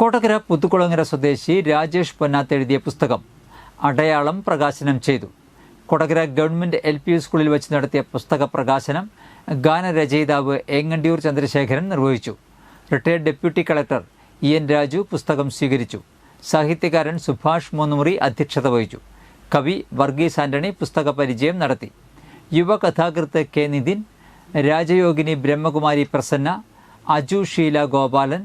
കോട്ടക്കര പുത്തുക്കുളങ്ങര സ്വദേശി രാജേഷ് പൊന്നാത്ത് എഴുതിയ പുസ്തകം അടയാളം പ്രകാശനം ചെയ്തു. കൊടകര ഗവൺമെന്റ് എൽ പി സ്കൂളിൽ വെച്ച് നടത്തിയ പുസ്തക പ്രകാശനം ഗാനരചയിതാവ് ഏങ്ങണ്ടിയൂർ ചന്ദ്രശേഖരൻ നിർവഹിച്ചു. Retired deputy collector E N Raju പുസ്തകം സ്വീകരിച്ചു. സാഹിത്യകാരൻ സുഭാഷ് മൂന്നുമുറി അധ്യക്ഷത വഹിച്ചു. കവി വർഗീസ് ആന്റണി പുസ്തക പരിചയം നടത്തി. യുവ കഥാകൃത്ത് കെ നിതിൻ രാജയോഗിനി ബ്രഹ്മകുമാരി പ്രസന്ന അജു ഷീല ഗോപാലൻ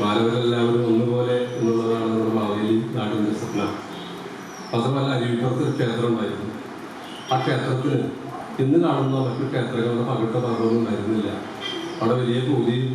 ഭയം ഒന്നുപോലെ എന്നുള്ളതാണ് നമ്മുടെ മാവേലി നാടിന്റെ സ്വപ്നം. മാത്രമല്ല അരുവിപ്പുറത്ത് ഒരു ക്ഷേത്രമുണ്ടായിരുന്നു. ആ ക്ഷേത്രത്തിന് ഇന്ന് കാണുന്ന മറ്റു ക്ഷേത്രങ്ങളുടെ പകിട്ട പർവമൊന്നും വരുന്നില്ല അവിടെ വലിയ പൂജയും